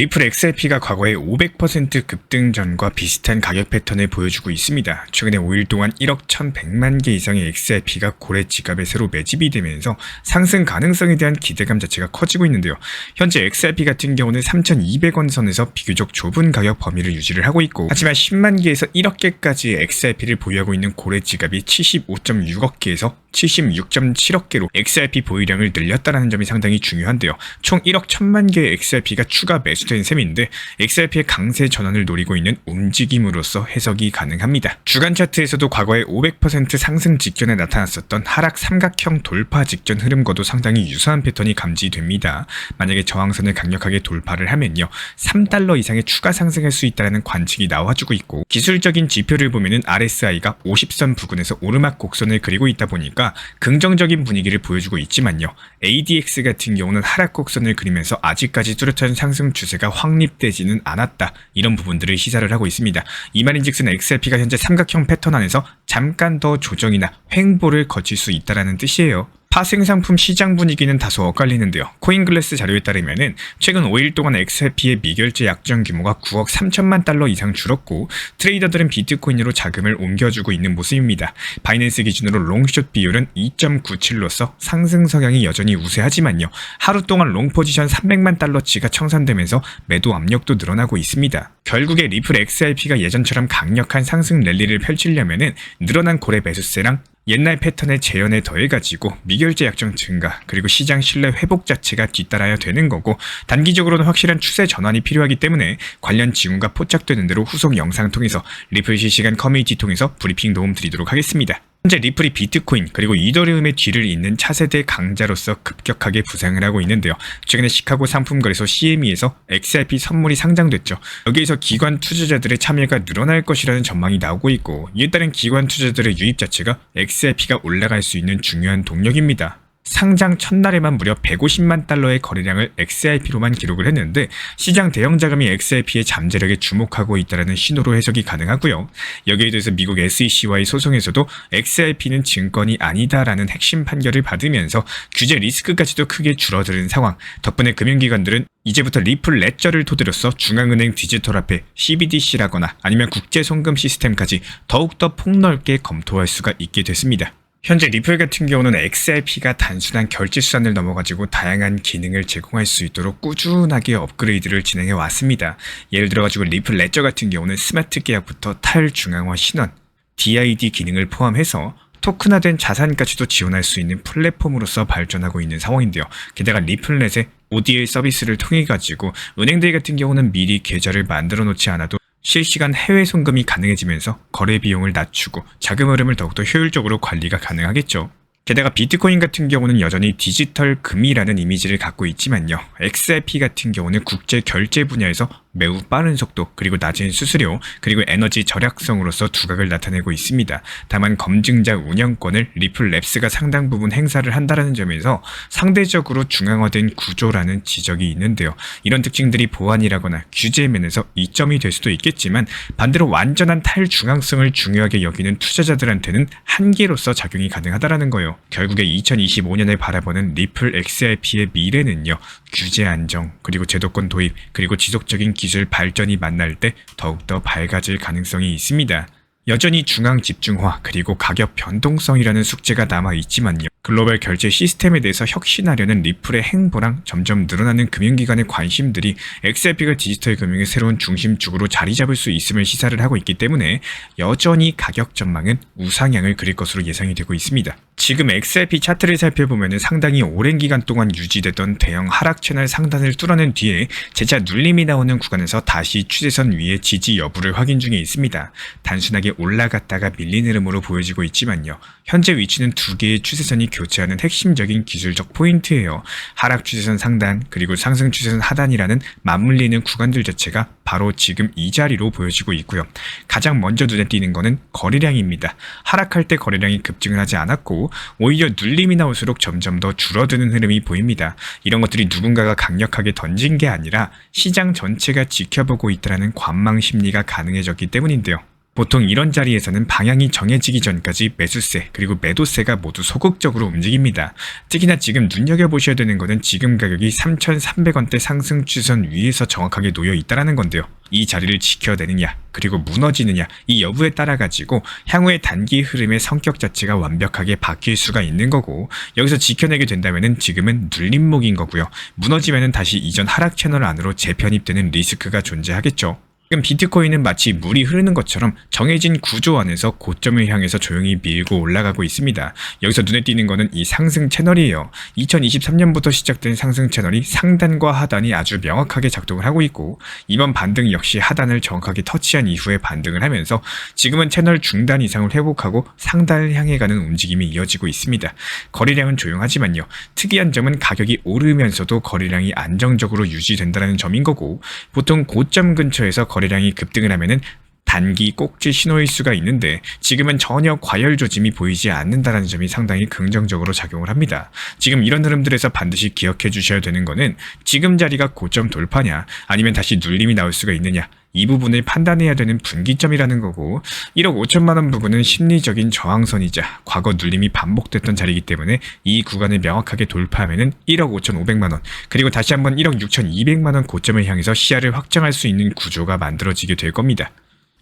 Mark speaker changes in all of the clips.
Speaker 1: 리플 XRP가 과거의 500% 급등 전과 비슷한 가격 패턴을 보여주고 있습니다. 최근에 5일 동안 1억 1100만 개 이상의 XRP가 고래 지갑에 새로 매집이 되면서 상승 가능성에 대한 기대감 자체가 커지고 있는데요. 현재 XRP 같은 경우는 3200원 선에서 비교적 좁은 가격 범위를 유지를 하고 있고 하지만 10만 개에서 1억 개까지의 XRP를 보유하고 있는 고래 지갑이 75.6억 개에서 76.7억 개로 XRP 보유량을 늘렸다는 점이 상당히 중요한데요. 총 1억 1000만 개의 XRP가 추가 매수된 셈인데 XRP의 강세 전환을 노리고 있는 움직임으로서 해석이 가능합니다. 주간 차트에서도 과거에 500% 상승 직전에 나타났었던 하락 삼각형 돌파 직전 흐름과도 상당히 유사한 패턴이 감지됩니다. 만약에 저항선을 강력하게 돌파를 하면요. 3달러 이상의 추가 상승할 수 있다는 관측이 나와주고 있고 기술적인 지표를 보면은 RSI가 50선 부근에서 오르막 곡선을 그리고 있다 보니까 긍정적인 분위기를 보여주고 있지만요. ADX 같은 경우는 하락 곡선을 그리면서 아직까지 뚜렷한 상승 추세가 확립되지는 않았다. 이런 부분들을 시사를 하고 있습니다. 이 말인즉슨 XRP가 현재 삼각형 패턴 안에서 잠깐 더 조정이나 횡보를 거칠 수 있다라는 뜻이에요. 파생상품 시장 분위기는 다소 엇갈리는데요. 코인글래스 자료에 따르면은 최근 5일 동안 XRP의 미결제 약정 규모가 9억 3천만 달러 이상 줄었고 트레이더들은 비트코인으로 자금을 옮겨주고 있는 모습입니다. 바이낸스 기준으로 롱숏 비율은 2.97로서 상승 성향이 여전히 우세하지만요. 하루 동안 롱 포지션 300만 달러치가 청산되면서 매도 압력도 늘어나고 있습니다. 결국에 리플 XRP가 예전처럼 강력한 상승 랠리를 펼치려면은 늘어난 고래 매수세랑 옛날 패턴의 재현에 더해가지고 미결제 약정 증가 그리고 시장 신뢰 회복 자체가 뒤따라야 되는 거고 단기적으로는 확실한 추세 전환이 필요하기 때문에 관련 지원과 포착되는 대로 후속 영상 통해서 리플 실시간 커뮤니티 통해서 브리핑 도움 드리도록 하겠습니다. 현재 리플이 비트코인 그리고 이더리움의 뒤를 잇는 차세대 강자로서 급격하게 부상을 하고 있는데요. 최근에 시카고 상품거래소 CME에서 XRP 선물이 상장됐죠. 여기에서 기관 투자자들의 참여가 늘어날 것이라는 전망이 나오고 있고 이에 따른 기관 투자자들의 유입 자체가 XRP가 올라갈 수 있는 중요한 동력입니다. 상장 첫날에만 무려 150만 달러의 거래량을 XRP로만 기록을 했는데 시장 대형 자금이 XRP의 잠재력에 주목하고 있다는 신호로 해석이 가능하고요. 여기에 대해서 미국 SEC와의 소송에서도 XRP는 증권이 아니다라는 핵심 판결을 받으면서 규제 리스크까지도 크게 줄어드는 상황. 덕분에 금융기관들은 이제부터 리플 레저를 토대로서 중앙은행 디지털 화폐 CBDC라거나 아니면 국제 송금 시스템까지 더욱더 폭넓게 검토할 수가 있게 됐습니다. 현재 리플 같은 경우는 XRP가 단순한 결제 수단을 넘어가지고 다양한 기능을 제공할 수 있도록 꾸준하게 업그레이드를 진행해 왔습니다. 예를 들어가지고 리플 레저 같은 경우는 스마트 계약부터 탈중앙화 신원, DID 기능을 포함해서 토큰화된 자산까지도 지원할 수 있는 플랫폼으로서 발전하고 있는 상황인데요. 게다가 리플넷의 ODL 서비스를 통해 가지고 은행들 같은 경우는 미리 계좌를 만들어 놓지 않아도 실시간 해외 송금이 가능해지면서 거래 비용을 낮추고 자금 흐름을 더욱더 효율적으로 관리가 가능하겠죠. 게다가 비트코인 같은 경우는 여전히 디지털 금이라는 이미지를 갖고 있지만요. XRP 같은 경우는 국제 결제 분야에서 매우 빠른 속도 그리고 낮은 수수료 그리고 에너지 절약성으로서 두각을 나타내고 있습니다. 다만 검증자 운영권을 리플 랩스가 상당 부분 행사를 한다는 점에서 상대적으로 중앙화된 구조라는 지적이 있는데요. 이런 특징들이 보안이라거나 규제 면에서 이점이 될 수도 있겠지만 반대로 완전한 탈중앙성을 중요하게 여기는 투자자들한테는 한계로서 작용이 가능하다라는 거예요. 결국에 2025년을 바라보는 리플 XRP의 미래는요. 규제 안정 그리고 제도권 도입 그리고 지속적인 기술 발전이 만날 때 더욱더 밝아질 가능성이 있습니다. 여전히 중앙 집중화 그리고 가격 변동성이라는 숙제가 남아 있지만요. 글로벌 결제 시스템에 대해서 혁신하려는 리플의 행보랑 점점 늘어나는 금융기관의 관심들이 XRP가 디지털 금융의 새로운 중심축으로 자리 잡을 수 있음을 시사를 하고 있기 때문에 여전히 가격 전망은 우상향을 그릴 것으로 예상이 되고 있습니다. 지금 XRP 차트를 살펴보면 상당히 오랜 기간 동안 유지되던 대형 하락 채널 상단을 뚫어낸 뒤에 재차 눌림이 나오는 구간에서 다시 추세선 위에 지지 여부를 확인 중에 있습니다. 단순하게 올라갔다가 밀린 흐름으로 보여지고 있지만요. 현재 위치는 두 개의 추세선이 교체하는 핵심적인 기술적 포인트예요. 하락 추세선 상단 그리고 상승 추세선 하단이라는 맞물리는 구간들 자체가 바로 지금 이 자리로 보여지고 있고요. 가장 먼저 눈에 띄는 것은 거래량입니다. 하락할 때 거래량이 급증을 하지 않았고 오히려 눌림이 나올수록 점점 더 줄어드는 흐름이 보입니다. 이런 것들이 누군가가 강력하게 던진 게 아니라 시장 전체가 지켜보고 있다는 관망 심리가 가능해졌기 때문인데요. 보통 이런 자리에서는 방향이 정해지기 전까지 매수세 그리고 매도세가 모두 소극적으로 움직입니다. 특히나 지금 눈여겨보셔야 되는 것은 지금 가격이 3,300원대 상승 추선 위에서 정확하게 놓여 있다는 건데요. 이 자리를 지켜내느냐 그리고 무너지느냐 이 여부에 따라 가지고 향후의 단기 흐름의 성격 자체가 완벽하게 바뀔 수가 있는 거고 여기서 지켜내게 된다면은 지금은 눌림목인 거고요. 무너지면은 다시 이전 하락 채널 안으로 재편입되는 리스크가 존재하겠죠. 지금 비트코인은 마치 물이 흐르는 것처럼 정해진 구조 안에서 고점을 향해서 조용히 밀고 올라가고 있습니다. 여기서 눈에 띄는 것은 이 상승 채널이에요. 2023년부터 시작된 상승 채널이 상단과 하단이 아주 명확하게 작동을 하고 있고 이번 반등 역시 하단을 정확하게 터치한 이후에 반등을 하면서 지금은 채널 중단 이상을 회복하고 상단을 향해 가는 움직임이 이어지고 있습니다. 거래량은 조용하지만요. 특이한 점은 가격이 오르면서도 거래량이 안정적으로 유지된다는 점인 거고 보통 고점 근처에서 거래량이 급등을 하면은 단기 꼭지 신호일 수가 있는데 지금은 전혀 과열 조짐이 보이지 않는다는 점이 상당히 긍정적으로 작용을 합니다. 지금 이런 흐름들에서 반드시 기억해 주셔야 되는 거는 지금 자리가 고점 돌파냐 아니면 다시 눌림이 나올 수가 있느냐 이 부분을 판단해야 되는 분기점이라는 거고 1억 5천만 원 부분은 심리적인 저항선이자 과거 눌림이 반복됐던 자리이기 때문에 이 구간을 명확하게 돌파하면은 1억 5천 5백만 원 그리고 다시 한번 1억 6천 2백만 원 고점을 향해서 시야를 확장할 수 있는 구조가 만들어지게 될 겁니다.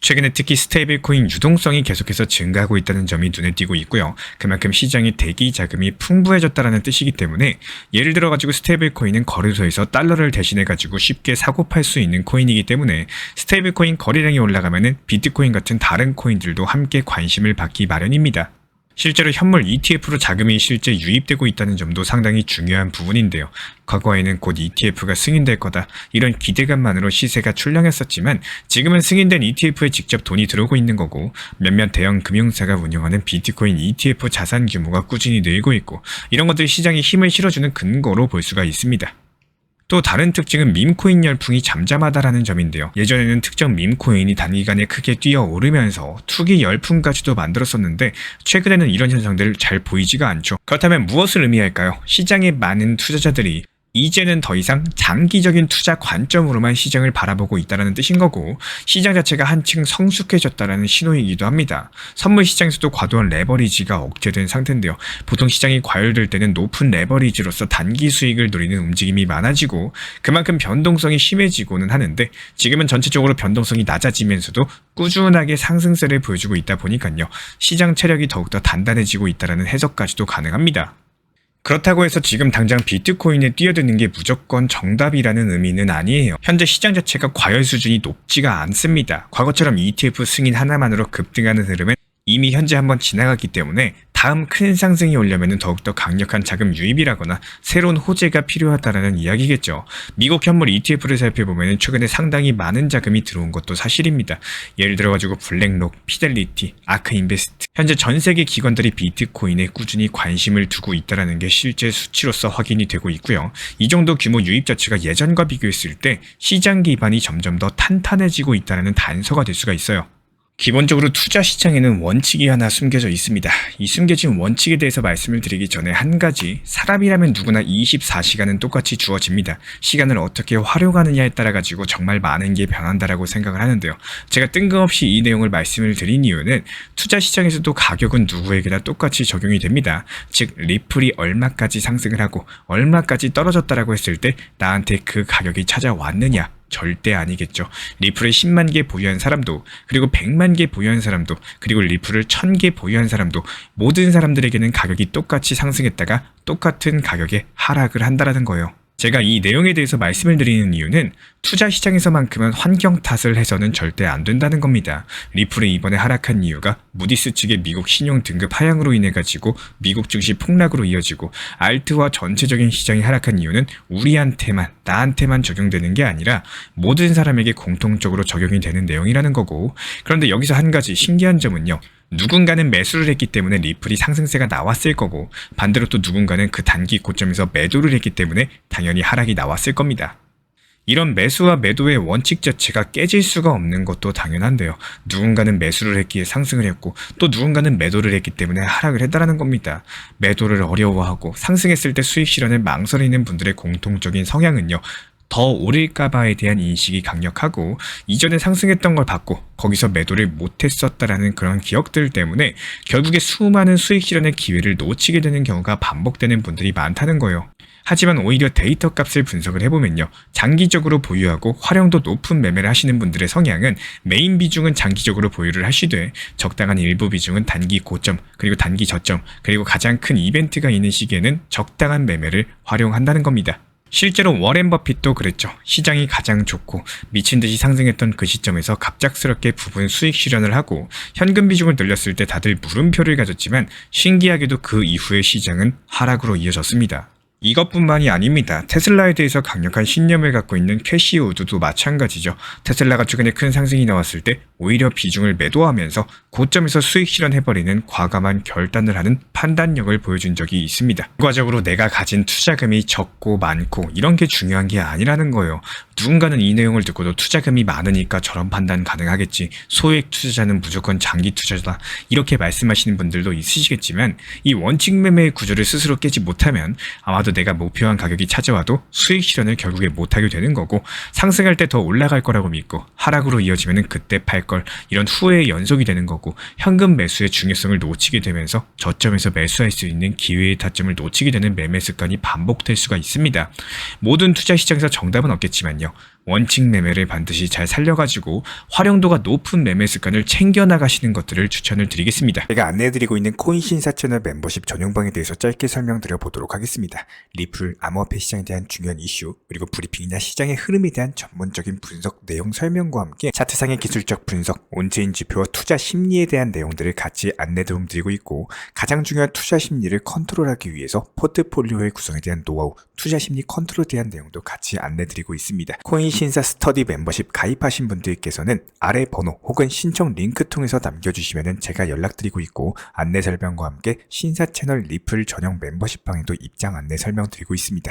Speaker 1: 최근에 특히 스테이블 코인 유동성이 계속해서 증가하고 있다는 점이 눈에 띄고 있고요. 그만큼 시장의 대기 자금이 풍부해졌다는 뜻이기 때문에 예를 들어 가지고 스테이블 코인은 거래소에서 달러를 대신해 가지고 쉽게 사고 팔 수 있는 코인이기 때문에 스테이블 코인 거래량이 올라가면은 비트코인 같은 다른 코인들도 함께 관심을 받기 마련입니다. 실제로 현물 ETF로 자금이 실제 유입되고 있다는 점도 상당히 중요한 부분인데요. 과거에는 곧 ETF가 승인될 거다 이런 기대감만으로 시세가 출렁했었지만 지금은 승인된 ETF에 직접 돈이 들어오고 있는 거고 몇몇 대형 금융사가 운영하는 비트코인 ETF 자산 규모가 꾸준히 늘고 있고 이런 것들이 시장에 힘을 실어주는 근거로 볼 수가 있습니다. 또 다른 특징은 밈코인 열풍이 잠잠하다라는 점인데요. 예전에는 특정 밈코인이 단기간에 크게 뛰어오르면서 투기 열풍까지도 만들었었는데 최근에는 이런 현상들 잘 보이지가 않죠. 그렇다면 무엇을 의미할까요? 시장에 많은 투자자들이 이제는 더 이상 장기적인 투자 관점으로만 시장을 바라보고 있다는 뜻인 거고 시장 자체가 한층 성숙해졌다는 신호이기도 합니다. 선물 시장에서도 과도한 레버리지가 억제된 상태인데요. 보통 시장이 과열될 때는 높은 레버리지로서 단기 수익을 노리는 움직임이 많아지고 그만큼 변동성이 심해지고는 하는데 지금은 전체적으로 변동성이 낮아지면서도 꾸준하게 상승세를 보여주고 있다 보니까요. 시장 체력이 더욱더 단단해지고 있다는 해석까지도 가능합니다. 그렇다고 해서 지금 당장 비트코인에 뛰어드는 게 무조건 정답이라는 의미는 아니에요. 현재 시장 자체가 과열 수준이 높지가 않습니다. 과거처럼 ETF 승인 하나만으로 급등하는 흐름은 이미 현재 한번 지나갔기 때문에 다음 큰 상승이 오려면 더욱더 강력한 자금 유입이라거나 새로운 호재가 필요하다라는 이야기겠죠. 미국 현물 ETF를 살펴보면 최근에 상당히 많은 자금이 들어온 것도 사실입니다. 예를 들어가지고 블랙록, 피델리티, 아크 인베스트 현재 전 세계 기관들이 비트코인에 꾸준히 관심을 두고 있다는 게 실제 수치로서 확인이 되고 있고요. 이 정도 규모 유입 자체가 예전과 비교했을 때 시장 기반이 점점 더 탄탄해지고 있다는 단서가 될 수가 있어요. 기본적으로 투자 시장에는 원칙이 하나 숨겨져 있습니다. 이 숨겨진 원칙에 대해서 말씀을 드리기 전에 한 가지, 사람이라면 누구나 24시간은 똑같이 주어집니다. 시간을 어떻게 활용하느냐에 따라 가지고 정말 많은 게 변한다라고 생각을 하는데요. 제가 뜬금없이 이 내용을 말씀을 드린 이유는 투자 시장에서도 가격은 누구에게나 똑같이 적용이 됩니다. 즉, 리플이 얼마까지 상승을 하고 얼마까지 떨어졌다라고 했을 때 나한테 그 가격이 찾아왔느냐, 절대 아니겠죠. 리플을 10만 개 보유한 사람도, 그리고 100만 개 보유한 사람도, 그리고 리플을 1000개 보유한 사람도, 모든 사람들에게는 가격이 똑같이 상승했다가 똑같은 가격에 하락을 한다라는 거예요. 제가 이 내용에 대해서 말씀을 드리는 이유는 투자 시장에서만큼은 환경 탓을 해서는 절대 안 된다는 겁니다. 리플이 이번에 하락한 이유가 무디스 측의 미국 신용 등급 하향으로 인해 가지고 미국 증시 폭락으로 이어지고 알트와 전체적인 시장이 하락한 이유는 우리한테만 나한테만 적용되는 게 아니라 모든 사람에게 공통적으로 적용이 되는 내용이라는 거고 그런데 여기서 한 가지 신기한 점은요. 누군가는 매수를 했기 때문에 리플이 상승세가 나왔을 거고 반대로 또 누군가는 그 단기 고점에서 매도를 했기 때문에 당연히 하락이 나왔을 겁니다. 이런 매수와 매도의 원칙 자체가 깨질 수가 없는 것도 당연한데요. 누군가는 매수를 했기에 상승을 했고 또 누군가는 매도를 했기 때문에 하락을 했다라는 겁니다. 매도를 어려워하고 상승했을 때 수익 실현을 망설이는 분들의 공통적인 성향은요. 더 오를까봐에 대한 인식이 강력하고 이전에 상승했던 걸 받고 거기서 매도를 못했었다라는 그런 기억들 때문에 결국에 수많은 수익 실현의 기회를 놓치게 되는 경우가 반복되는 분들이 많다는 거예요. 하지만 오히려 데이터 값을 분석을 해보면요. 장기적으로 보유하고 활용도 높은 매매를 하시는 분들의 성향은 메인 비중은 장기적으로 보유를 하시되 적당한 일부 비중은 단기 고점 그리고 단기 저점 그리고 가장 큰 이벤트가 있는 시기에는 적당한 매매를 활용한다는 겁니다. 실제로 워렌 버핏도 그랬죠. 시장이 가장 좋고 미친 듯이 상승했던 그 시점에서 갑작스럽게 부분 수익 실현을 하고 현금 비중을 늘렸을 때 다들 물음표를 가졌지만 신기하게도 그 이후의 시장은 하락으로 이어졌습니다. 이것뿐만이 아닙니다. 테슬라에 대해서 강력한 신념을 갖고 있는 캐시 우드도 마찬가지죠. 테슬라가 최근에 큰 상승이 나왔을 때 오히려 비중을 매도하면서 고점에서 수익 실현해버리는 과감한 결단을 하는 판단력을 보여준 적이 있습니다. 결과적으로 내가 가진 투자금이 적고 많고 이런 게 중요한 게 아니라는 거예요. 누군가는 이 내용을 듣고도 투자금이 많으니까 저런 판단 가능하겠지. 소액 투자자는 무조건 장기 투자다. 이렇게 말씀하시는 분들도 있으시겠지만 이 원칙 매매의 구조를 스스로 깨지 못하면 아마도 내가 목표한 가격이 찾아와도 수익 실현을 결국에 못하게 되는 거고 상승할 때 더 올라갈 거라고 믿고 하락으로 이어지면 그때 팔걸 이런 후회의 연속이 되는 거고 현금 매수의 중요성을 놓치게 되면서 저점에서 매수할 수 있는 기회의 타점을 놓치게 되는 매매 습관이 반복될 수가 있습니다. 모든 투자 시장에서 정답은 없겠지만요. 원칙 매매를 반드시 잘 살려가지고 활용도가 높은 매매 습관을 챙겨 나가시는 것들을 추천을 드리겠습니다.
Speaker 2: 제가 안내해드리고 있는 코인 신사 채널 멤버십 전용방에 대해서 짧게 설명드려 보도록 하겠습니다. 리플, 암호화폐 시장에 대한 중요한 이슈, 그리고 브리핑이나 시장의 흐름에 대한 전문적인 분석 내용 설명과 함께 차트상의 기술적 분석, 온체인 지표와 투자 심리에 대한 내용들을 같이 안내 도움드리고 있고 가장 중요한 투자 심리를 컨트롤하기 위해서 포트폴리오의 구성에 대한 노하우, 투자 심리 컨트롤에 대한 내용도 같이 안내드리고 있습니다. 코인 신사 스터디 멤버십 가입하신 분들께서는 아래 번호 혹은 신청 링크 통해서 남겨주시면 제가 연락드리고 있고 안내 설명과 함께 신사 채널 리플 전용 멤버십 방에도 입장 안내 설명드리고 있습니다.